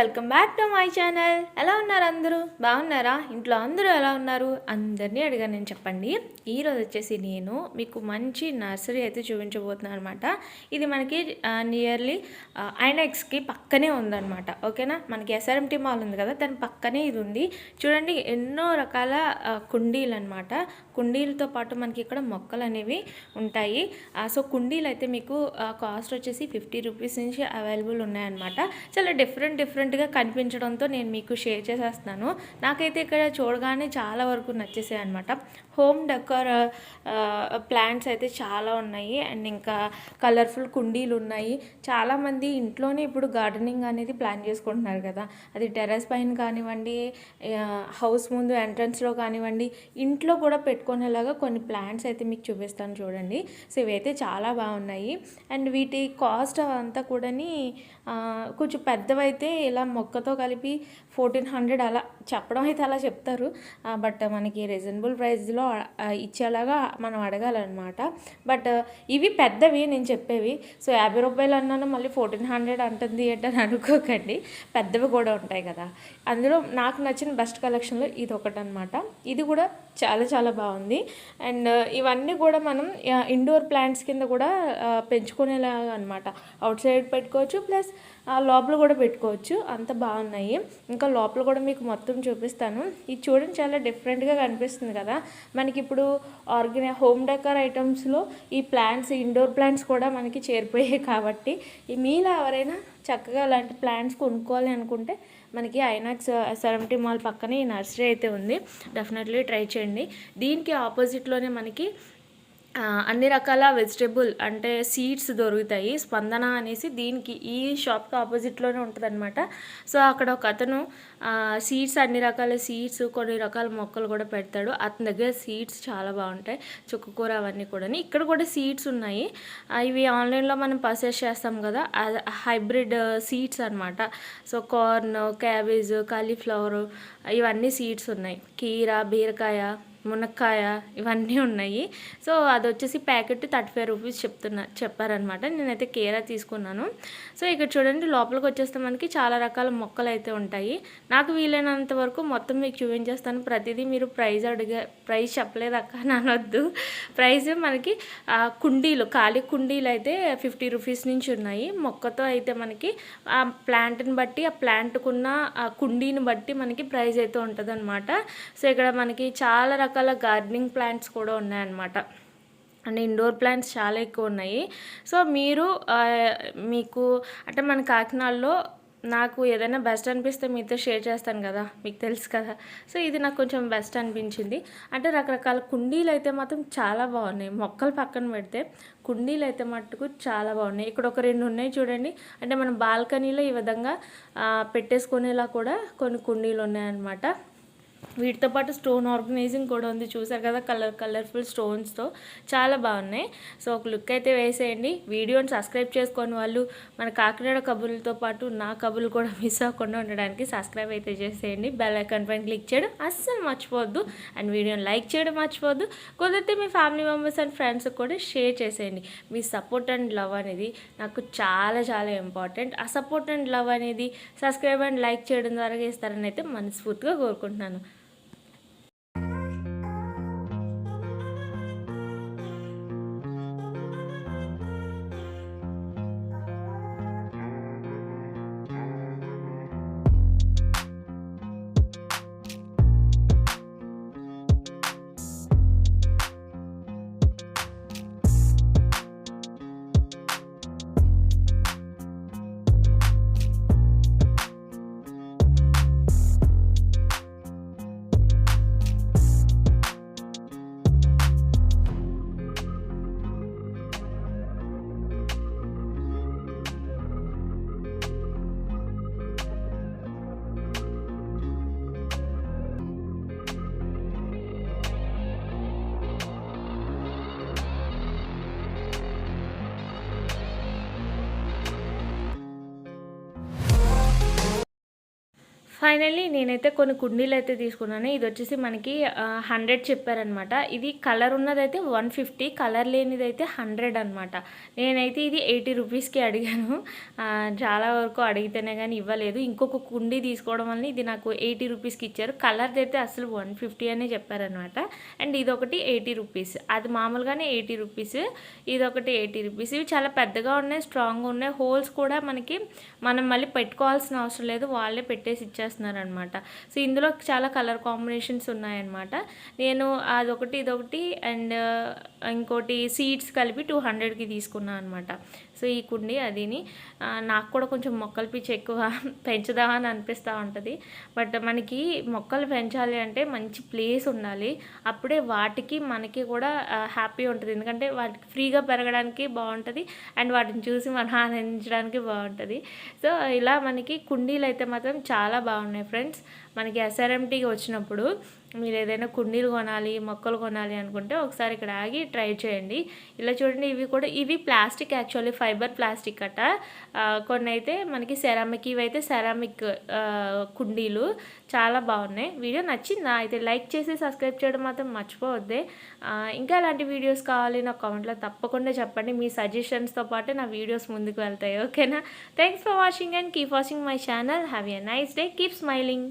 Welcome back to my channel. ఎలా ఉన్నారు అందరూ? బాగున్నారా? ఇంట్లో అందరూ ఎలా ఉన్నారు? అందరినీ అడిగాను నేను చెప్పండి. ఈరోజు వచ్చేసి నేను మీకు మంచి నర్సరీ అయితే చూపించబోతున్నాను అనమాట ఇది మనకి నియర్లీ ఐనెక్స్కి పక్కనే ఉందన్నమాట. ఓకేనా? మనకి ఎస్ఆర్ఎంటీ మాల్ ఉంది కదా? దాని పక్కనే ఇది ఉంది. చూడండి ఎన్నో రకాల కుండీలు అనమాట కుండీలతో పాటు మనకి ఇక్కడ మొక్కలు అనేవి ఉంటాయి. ఆ, సో కుండీలు అయితే మీకు కాస్ట్ వచ్చేసి ఫిఫ్టీ రూపీస్ నుంచి అవైలబుల్ ఉన్నాయన్నమాట. చాలా డిఫరెంట్ డిఫరెంట్ డిఫరెంట్గా కనిపించడంతో నేను మీకు షేర్ చేసేస్తున్నాను. నాకైతే ఇక్కడ చూడగానే చాలా వరకు నచ్చేసాయి అనమాట హోమ్ డెకర్ ప్లాంట్స్ అయితే చాలా ఉన్నాయి. అండ్ ఇంకా కలర్ఫుల్ కుండీలు ఉన్నాయి. చాలామంది ఇంట్లోనే ఇప్పుడు గార్డెనింగ్ అనేది ప్లాన్ చేసుకుంటున్నారు కదా. అది టెర్రస్ పైన కానివ్వండి హౌస్ ముందు ఎంట్రన్స్లో కానివ్వండి ఇంట్లో కూడా పెట్టుకునేలాగా కొన్ని ప్లాంట్స్ అయితే మీకు చూపిస్తాను చూడండి. సో ఇవైతే చాలా బాగున్నాయి. అండ్ వీటి కాస్ట్ అంతా కూడాని కొంచెం పెద్దవైతే ఇలా మొక్కతో కలిపి ఫోర్టీన్ హండ్రెడ్ అలా చెప్పడం అయితే అలా చెప్తారు. బట్ మనకి రీజనబుల్ ప్రైస్లో ఇచ్చేలాగా మనం అడగాలన్నమాట. బట్ ఇవి పెద్దవి నేను చెప్పేవి. సో యాభై రూపాయలు అన్నాను మళ్ళీ ఫోర్టీన్ హండ్రెడ్ అంటుంది ఏంటని అనుకోకండి. పెద్దవి కూడా ఉంటాయి కదా. అందులో నాకు నచ్చిన బెస్ట్ కలెక్షన్లో ఇది ఒకటి అనమాట ఇది కూడా చాలా చాలా బాగుంది. అండ్ uh, ఇవన్నీ కూడా మనం uh, ఇండోర్ ప్లాంట్స్ కింద కూడా uh, పెంచుకునేలాగా అనమాట అవుట్ సైడ్ పెట్టుకోవచ్చు ప్లస్ లోపల కూడా పెట్టుకోవచ్చు. అంత బాగున్నాయి. ఇంకా లోపల కూడా మీకు మొత్తం చూపిస్తాను. ఇది చూడండి చాలా డిఫరెంట్గా కనిపిస్తుంది కదా. మనకి ఇప్పుడు ఆర్గనై హోమ్ డెకర్ ఐటమ్స్లో ఈ ప్లాంట్స్ ఇండోర్ ప్లాంట్స్ కూడా మనకి చేరిపోయాయి కాబట్టి ఈ మీలో ఎవరైనా చక్కగా అలాంటి ప్లాంట్స్ కొనుక్కోవాలి అనుకుంటే మనకి ఐనాక్స్ సెవెంటీ మాల్ పక్కనే ఈ నర్సరీ అయితే ఉంది. డెఫినెట్లీ ట్రై చేయండి. దీనికి ఆపోజిట్లోనే మనకి అన్ని రకాల వెజిటేబుల్ అంటే సీడ్స్ దొరుకుతాయి. స్పందన అనేసి దీనికి ఈ షాప్కి ఆపోజిట్లోనే ఉంటుందన్నమాట. సో అక్కడ ఒక అతను సీడ్స్ అన్ని రకాల సీడ్స్ కొన్ని రకాల మొక్కలు కూడా పెడతాడు. అతని దగ్గర సీడ్స్ చాలా బాగుంటాయి. చుక్కకూర అవన్నీ కూడా ఇక్కడ కూడా సీడ్స్ ఉన్నాయి. ఇవి ఆన్లైన్లో మనం పర్చేస్ చేస్తాం కదా. హైబ్రిడ్ సీడ్స్ అనమాట సో కార్న్ క్యాబేజ్ కాలీఫ్లవర్ ఇవన్నీ సీడ్స్ ఉన్నాయి. కీర బీరకాయ మునక్కాయ ఇవన్నీ ఉన్నాయి. సో అది వచ్చేసి ప్యాకెట్ థర్టీ ఫైవ్ రూపీస్ చెప్తున్నా చెప్పారనమాట. నేనైతే కేరా తీసుకున్నాను. సో ఇక్కడ చూడండి లోపలికి వచ్చేస్తే మనకి చాలా రకాల మొక్కలు అయితే ఉంటాయి. నాకు వీలైనంత వరకు మొత్తం మీకు చూపించేస్తాను. ప్రతిదీ మీరు ప్రైజ్ అడిగే ప్రైస్ చెప్పలేదు అక్క అని అనొద్దు. ప్రైజ్ మనకి కుండీలు ఖాళీ కుండీలు అయితే ఫిఫ్టీ రూపీస్ నుంచి ఉన్నాయి. మొక్కతో అయితే మనకి ఆ ప్లాంట్ని బట్టి ఆ ప్లాంట్కున్న ఆ కుండీని బట్టి మనకి ప్రైస్ అయితే ఉంటుంది సో ఇక్కడ మనకి చాలా రకాల గార్డెనింగ్ ప్లాంట్స్ కూడా ఉన్నాయన్నమాట. అండ్ ఇండోర్ ప్లాంట్స్ చాలా ఎక్కువ ఉన్నాయి. సో మీరు మీకు అంటే మన కాకినాడలో నాకు ఏదైనా బెస్ట్ అనిపిస్తే మీతో షేర్ చేస్తాను కదా మీకు తెలుసు కదా. సో ఇది నాకు కొంచెం బెస్ట్ అనిపించింది. అంటే రకరకాల కుండీలు అయితే మాత్రం చాలా బాగున్నాయి. మొక్కలు పక్కన పెడితే కుండీలు అయితే మట్టుకు చాలా బాగున్నాయి. ఇక్కడ ఒక రెండు ఉన్నాయి చూడండి. అంటే మన బాల్కనీలో ఈ విధంగా పెట్టేసుకునేలా కూడా కొన్ని కుండీలు ఉన్నాయన్నమాట. వీటితో పాటు స్టోన్ ఆర్గనైజింగ్ కూడా ఉంది. చూసారు కదా కలర్ కలర్ఫుల్ స్టోన్స్తో చాలా బాగున్నాయి. సో ఒక లుక్ అయితే వేసేయండి. వీడియోని సబ్స్క్రైబ్ చేసుకొని వాళ్ళు మన కాకినాడ కబుర్లతో పాటు నా కబుర్లు కూడా మిస్ అవ్వకుండా ఉండడానికి సబ్స్క్రైబ్ అయితే చేసేయండి. బెల్ ఐకాన్ పైన క్లిక్ చేయడం అస్సలు మర్చిపోవద్దు. అండ్ వీడియోని లైక్ చేయడం మర్చిపోవద్దు. కుదిరితే మీ ఫ్యామిలీ మెంబర్స్ అండ్ ఫ్రెండ్స్కి కూడా షేర్ చేసేయండి. మీ సపోర్ట్ అండ్ లవ్ అనేది నాకు చాలా చాలా ఇంపార్టెంట్. ఆ సపోర్ట్ అండ్ లవ్ అనేది సబ్స్క్రైబ్ అండ్ లైక్ చేయడం ద్వారా ఇస్తారని అయితే మనస్ఫూర్తిగా కోరుకుంటున్నాను. চ্যানেলে నేనైతే కొన్ని కుండీలు అయితే తీసుకున్నాను. ఇది వచ్చేసి మనకి హండ్రెడ్ చెప్పారనమాట ఇది కలర్ ఉన్నదైతే వన్ ఫిఫ్టీ కలర్ లేనిదైతే హండ్రెడ్ అనమాట నేనైతే ఇది ఎయిటీ రూపీస్కి అడిగాను. చాలా వరకు అడిగితేనే కానీ ఇవ్వలేదు. ఇంకొక కుండీ తీసుకోవడం వల్ల ఇది నాకు ఎయిటీ రూపీస్కి ఇచ్చారు. కలర్ది అయితే అసలు వన్ ఫిఫ్టీ అనే చెప్పారనమాట అండ్ ఇదొకటి ఎయిటీ రూపీస్. అది మామూలుగానే ఎయిటీ రూపీస్. ఇదొకటి ఎయిటీ రూపీస్. ఇవి చాలా పెద్దగా ఉన్నాయి స్ట్రాంగ్గా ఉన్నాయి. హోల్స్ కూడా మనకి మనం మళ్ళీ పెట్టుకోవాల్సిన అవసరం లేదు. వాళ్ళే పెట్టేసి ఇచ్చేస్తున్నారనమాట అనమాట సో ఇందులో చాలా కలర్ కాంబినేషన్స్ ఉన్నాయన్నమాట. నేను అదొకటి ఇదొకటి అండ్ ఇంకోటి సీడ్స్ కలిపి టూ హండ్రెడ్కి తీసుకున్నాను అనమాట సో ఈ కుండి అదిని నాకు కూడా కొంచెం మొక్కలు పిచ్చి ఎక్కువ పెంచుదామని అనిపిస్తూ ఉంటుంది. బట్ మనకి మొక్కలు పెంచాలి అంటే మంచి ప్లేస్ ఉండాలి. అప్పుడే వాటికి మనకి కూడా హ్యాపీ ఉంటుంది. ఎందుకంటే వాటికి ఫ్రీగా పెరగడానికి బాగుంటుంది అండ్ వాటిని చూసి మనం ఆనందించడానికి బాగుంటుంది. సో ఇలా మనకి కుండీలు అయితే మాత్రం చాలా బాగున్నాయి ఫ్రెండ్స్. మనకి ఎస్ఆర్ఎంటీకి వచ్చినప్పుడు మీరు ఏదైనా కుండీలు కొనాలి మొక్కలు కొనాలి అనుకుంటే ఒకసారి ఇక్కడ ఆగి ట్రై చేయండి. ఇలా చూడండి ఇవి కూడా ఇవి ప్లాస్టిక్ యాక్చువల్లీ ఫైబర్ ప్లాస్టిక్ అట. కొన్ని అయితే మనకి సెరామిక్ ఇవి అయితే సెరామిక్ కుండీలు చాలా బాగున్నాయి. వీడియో నచ్చిందా? అయితే లైక్ చేసి సబ్స్క్రైబ్ చేయడం మాత్రం మర్చిపోవద్దే. ఇంకా ఇలాంటి వీడియోస్ కావాలి నా కామెంట్లో తప్పకుండా చెప్పండి. మీ సజెషన్స్తో పాటు నా వీడియోస్ ముందుకు వెళ్తాయి ఓకేనా? Thanks for watching and keep watching my channel have a nice day keep smiling